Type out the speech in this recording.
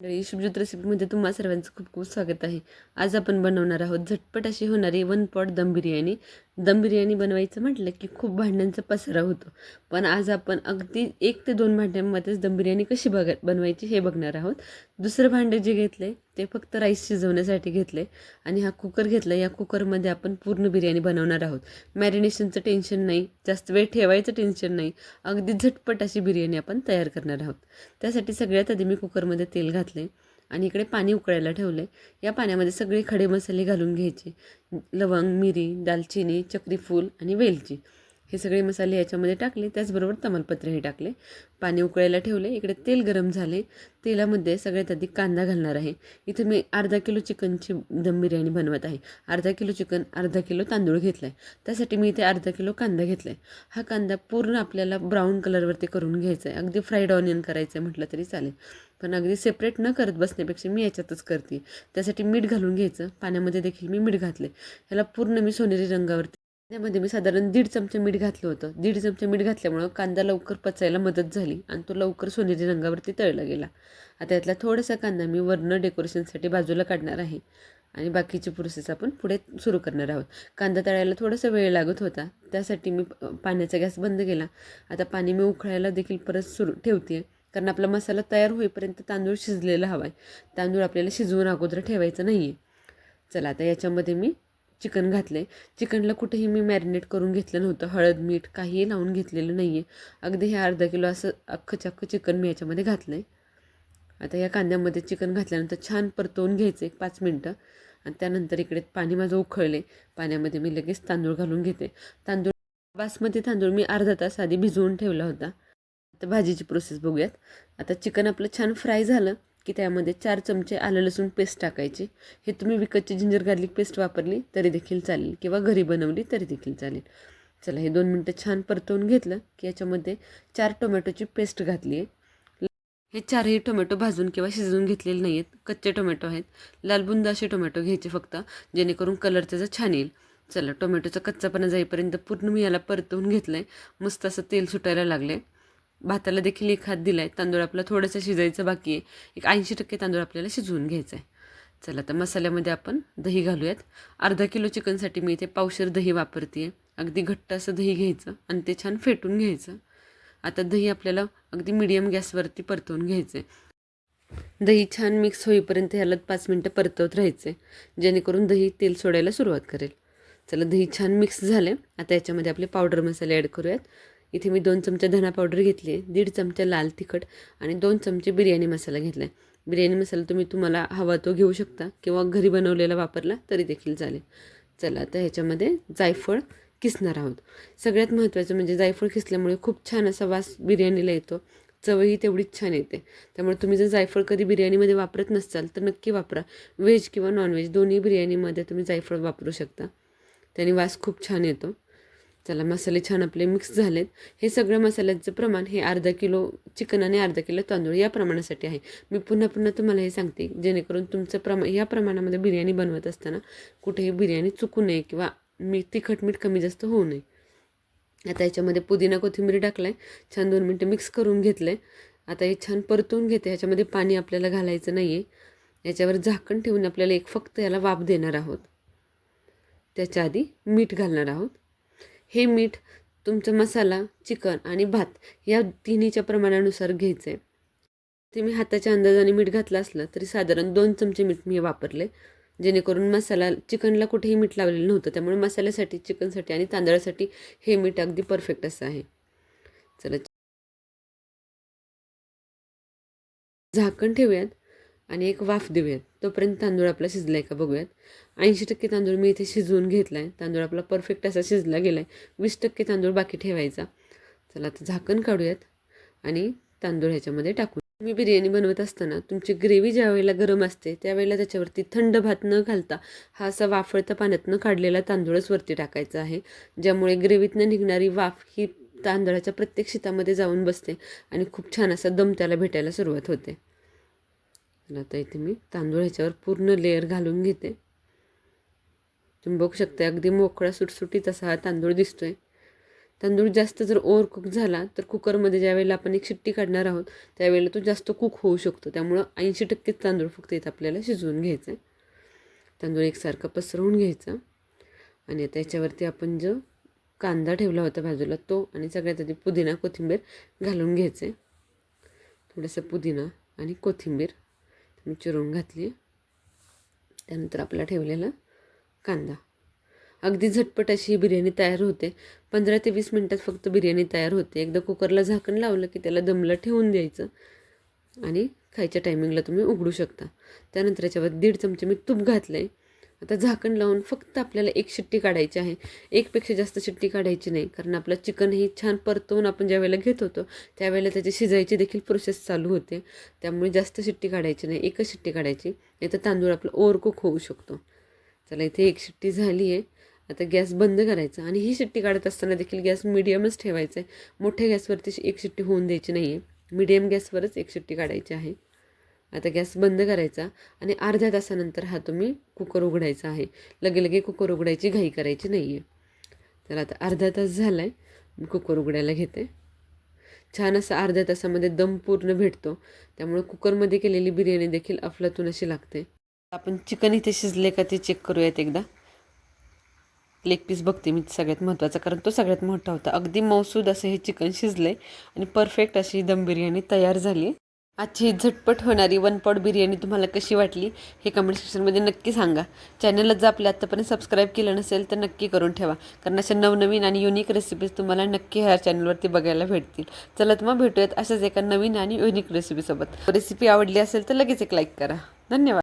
मंडळी शुभज्योत रेसिपीमध्ये तुम्हा सर्वांचं खूप खूप स्वागत आहे. आज आपण बनवणार आहोत झटपट अशी होणारी वन पॉट दम बिर्याणी. दम बिर्याणी बनवायचं म्हटलं की खूप भांड्यांचा पसारा होतो. पण आज आपण अगदी एक ते दोन भांड्यांमध्येच दम बिर्याणी कशी बघ बनवायची हे बघणार आहोत. दुसरं भांडे जे घेतले ते फक्त राईस शिजवण्यासाठी घेतले आणि हा कुकर घेतला या कुकरमध्ये आपण पूर्ण बिर्याणी बनवणार आहोत. मॅरिनेशनचं टेन्शन नाही जास्त वेळ ठेवायचं टेन्शन नाही. अगदी झटपट अशी बिर्याणी आपण तयार करणार आहोत. त्यासाठी सगळ्यात आधी मी कुकरमध्ये तेल घातले आणि इकडे पाणी उकळायला ठेवले. या पाण्यामध्ये सगळे खडे मसाले घालून घ्यायचे. लवंग मिरी दालचिनी चक्रीफूल आणि वेलची. हे सगळे मसाले याच्यामध्ये टाकले. त्याचबरोबर तमालपत्रही टाकले. पाणी उकळायला ठेवले. इकडे तेल गरम झाले. तेलामध्ये सगळ्यात आधी कांदा घालणार आहे. इथे मी अर्धा किलो चिकनची दम बिर्याणी बनवत आहे. अर्धा किलो चिकन अर्धा किलो तांदूळ घेतला आहे त्यासाठी मी इथे अर्धा किलो कांदा घेतला आहे हा कांदा पूर्ण आपल्याला ब्राऊन कलरवरती करून घ्यायचा आहे अगदी फ्राईड ऑनियन करायचं आहे म्हटलं तरी चालेल. पण अगदी सेपरेट न करत बसण्यापेक्षा मी याच्यातच करते. त्यासाठी मीठ घालून घ्यायचं. पाण्यामध्ये देखील मी मीठ घातले ह्याला पूर्ण मी सोनेरी रंगावरती त्यामध्ये मी साधारण दीड चमचे मीठ घातलं होतं. दीड चमचे मीठ घातल्यामुळं कांदा लवकर पचायला मदत झाली आणि तो लवकर सोनेरी रंगावरती तळला गेला. आता यातला थोडासा कांदा मी वर्ण डेकोरेशनसाठी बाजूला काढणार आहे आणि बाकीची प्रोसेस आपण पुढे सुरू करणार आहोत. कांदा तळायला थोडासा वेळ लागत होता. त्यासाठी मी पाण्याचा गॅस बंद केला. आता पाणी मी उकळायला देखील परत सुरू ठेवते कारण आपला मसाला तयार होईपर्यंत तांदूळ शिजलेला हवा आहे तांदूळ आपल्याला शिजवून अगोदर ठेवायचं नाही आहे चला आता याच्यामध्ये मी चिकन घातलं आहे चिकनला कुठेही मी मॅरिनेट करून घेतलं नव्हतं. हळद मीठ काहीही लावून घेतलेलं नाही आहे अगदी हे अर्धा किलो असं अख्खं अख्खं चिकन मी याच्यामध्ये घातलं आहे आता या कांद्यामध्ये चिकन घातल्यानंतर छान परतवून घ्यायचं एक पाच मिनटं. आणि त्यानंतर इकडे पाणी माझं उखळले पाण्यामध्ये मी लगेच तांदूळ घालून घेते. तांदूळ बासमती तांदूळ मी अर्धा तास आधी भिजवून ठेवला होता. आता भाजीची प्रोसेस बघूयात. आता चिकन आपलं छान फ्राय झालं की त्यामध्ये चार चमचे आलं लसूण पेस्ट टाकायची. हे तुम्ही विकतची जिंजर गार्लिक पेस्ट वापरली तरी देखील चालेल. किंवा घरी बनवली तरी देखील चालेल. चला हे दोन मिनटं छान परतवून घेतलं की याच्यामध्ये चार टोमॅटोची पेस्ट घातली आहे हे चारही टोमॅटो भाजून किंवा शिजवून घेतलेले नाही आहेत कच्चे टोमॅटो आहेत. लालबुंद असे टोमॅटो घ्यायचे फक्त जेणेकरून कलर त्याचा छान येईल. चला टोमॅटोचा कच्चापणा जाईपर्यंत पूर्ण मी याला परतवून घेतलं आहे मस्त असं तेल सुटायला लागलं आहे भाताला देखील एक हात दिला आहे तांदूळ आपला थोडंसं शिजायचं बाकी आहे. एक ऐंशी टक्के तांदूळ आपल्याला शिजवून घ्यायचं आहे चला तर मसाल्यामध्ये आपण दही घालूयात. अर्धा किलो चिकनसाठी मी इथे पावशेर दही वापरते आहे अगदी घट्ट असं दही घ्यायचं आणि ते छान फेटून घ्यायचं. आता दही आपल्याला अगदी मिडियम गॅसवरती परतवून घ्यायचं आहे दही छान मिक्स होईपर्यंत ह्याला पाच मिनटं परतवत राहायचं आहे जेणेकरून दही तेल सोडायला सुरुवात करेल. चला दही छान मिक्स झाले आता याच्यामध्ये आपले पावडर मसाले ॲड करूयात. इथे मी दोन चमचे धना पावडर घेतली आहे दीड चमचा लाल तिखट आणि दोन चमचे बिर्याणी मसाला घेतला आहे बिर्याणी मसाला तुम्ही तुम्हाला हवा तो घेऊ शकता किंवा घरी बनवलेला वापरला तरी देखील चालेल. चला आता ह्याच्यामध्ये जायफळ किसणार आहोत. सगळ्यात महत्त्वाचं म्हणजे जायफळ किसल्यामुळे खूप छान असा वास बिर्याणीला येतो. चवही तेवढीच छान येते. त्यामुळे तुम्ही जर जायफळ कधी बिर्याणीमध्ये वापरत नसाल तर नक्की वापरा. व्हेज किंवा नॉनव्हेज दोन्ही बिर्याणीमध्ये तुम्ही जायफळ वापरू शकता. त्याने वास खूप छान येतो. चला मसाले छान आपले मिक्स झालेत. हे सगळं मसाल्याचं प्रमाण हे अर्धा किलो चिकन आणि अर्धा किलो तांदूळ या प्रमाणासाठी आहे. मी पुन्हा पुन्हा तुम्हाला हे सांगते जेणेकरून तुमचं प्रमा या प्रमाणामध्ये बिर्याणी बनवत असताना कुठेही बिर्याणी चुकू नये किंवा मी तिखट मीठ कमी जास्त होऊ नये. आता याच्यामध्ये पुदिना कोथिंबीर टाकलं आहे छान दोन मिनटं मिक्स करून घेतलं आहे आता हे छान परतून घेते. ह्याच्यामध्ये पाणी आपल्याला घालायचं नाही आहे याच्यावर झाकण ठेवून आपल्याला एक फक्त याला वाफ देणार आहोत. त्याच्या आधी मीठ घालणार आहोत. हे मीठ तुमचा मसाला चिकन आणि भात या तिन्हीच्या प्रमाणानुसार घ्यायचं आहे ते मी हाताच्या अंदाजाने मीठ घातलं असलं तरी साधारण दोन चमचे मीठ मी वापरले जेणेकरून मसाला चिकनला कुठेही मीठ लावलेलं नव्हतं त्यामुळे मसाल्यासाठी चिकनसाठी आणि तांदळासाठी हे मीठ अगदी परफेक्ट असं आहे. चला झाकण ठेवूयात. आणि एक वाफ देऊयात. तोपर्यंत तांदूळ आपला शिजला आहे का बघूयात. ऐंशी टक्के तांदूळ मी इथे शिजवून घेतला आहे तांदूळ आपला परफेक्ट असा शिजला गेला आहे वीस टक्के तांदूळ बाकी ठेवायचा. चला आता झाकण काढूयात आणि तांदूळ ह्याच्यामध्ये टाकू मी बिर्याणी बनवत असताना तुमची ग्रेव्ही ज्या वेळेला गरम असते त्यावेळेला त्याच्यावरती थंड भात न घालता हा असा वाफळता पाण्यातनं काढलेला तांदूळच वरती टाकायचा आहे ज्यामुळे ग्रेव्हीतनं निघणारी वाफ ही तांदळाच्या प्रत्येक शेतामध्ये जाऊन बसते आणि खूप छान असा दम त्याला भेटायला सुरुवात होते. आता इथे मी तांदूळ ह्याच्यावर पूर्ण लेअर घालून घेते. तुम्ही बघू शकता अगदी मोकळा सुटसुटीत असा हा तांदूळ दिसतो आहे तांदूळ जास्त जर ओव्हर कुक झाला तर कुकरमध्ये ज्यावेळेला आपण एक शिट्टी काढणार आहोत त्यावेळेला तो जास्त कुक होऊ शकतो. त्यामुळं ऐंशी टक्केच तांदूळ फक्त इथं आपल्याला शिजवून घ्यायचं आहे तांदूळ एकसारखा पसरवून घ्यायचा. आणि आता याच्यावरती आपण जो कांदा ठेवला होता बाजूला तो आणि सगळ्यात आधी पुदिना कोथिंबीर घालून घ्यायचं आहे थोडंसं पुदिना आणि कोथिंबीर. मी चिरून घातली. त्यानंतर आपला ठेवलेला कांदा. अगदी झटपट अशी ही बिर्याणी तयार होते. पंधरा ते वीस मिनटात फक्त बिर्याणी तयार होते. एकदा कुकरला झाकण लावलं की त्याला दमला ठेवून द्यायचं. आणि खायच्या टायमिंगला तुम्ही उघडू शकता. त्यानंतर याच्यावर दीड चमचे मी तूप घातलं आहे आता झाकण लावून फक्त आपल्याला एक शिट्टी काढायची आहे. एकपेक्षा जास्त शिट्टी काढायची नाही. कारण आपलं चिकन ही छान परतवून आपण ज्या वेळेला घेत होतो त्यावेळेला त्याची शिजायची देखील प्रोसेस चालू होते. त्यामुळे जास्त शिट्टी काढायची नाही. एकच शिट्टी काढायची. नाही तर तांदूळ आपलं ओव्हरकुक होऊ शकतो. चला इथे एक शिट्टी झाली आहे आता गॅस बंद करायचा आणि ही शिट्टी काढत असताना देखील गॅस मिडियमच ठेवायचा आहे मोठ्या गॅसवरती एक शिट्टी होऊन द्यायची नाही आहे मिडियम गॅसवरच एक शिट्टी काढायची आहे. आता गॅस बंद करायचा आणि अर्ध्या तासानंतर हा तुम्ही कुकर उघडायचा आहे. लगे लगे कुकर उघडायची घाई करायची नाही आहे तर आता अर्धा तास झाला आहे मी कुकर उघडायला घेते. छान असं अर्ध्या तासामध्ये दम पूर्ण भेटतो. त्यामुळे कुकरमध्ये केलेली बिर्याणी देखील अफलातून अशी लागते. आपण चिकन इथे शिजले का ते चेक करूयात एकदा. लेग पीस बघते मी सगळ्यात महत्त्वाचा कारण तो सगळ्यात मोठा होता. अगदी मौसूद असं हे चिकन शिजलं आहे आणि परफेक्ट अशी दम बिर्याणी तयार झाली आजची झटपट होणारी वन पॉट बिर्याणी तुम्हाला कशी वाटली हे कमेंट सेक्शनमध्ये नक्की सांगा. चॅनलला जर आपल्या आत्तापर्यंत सबस्क्राईब केलं नसेल तर नक्की करून ठेवा. कारण अशा नवनवीन आणि युनिक रेसिपीज तुम्हाला नक्की ह्या चॅनलवरती बघायला भेटतील. चला तर मग भेटूयात अशाच एका नवीन आणि युनिक रेसिपीसोबत रेसिपी आवडली असेल तर लगेच एक लाईक करा. धन्यवाद.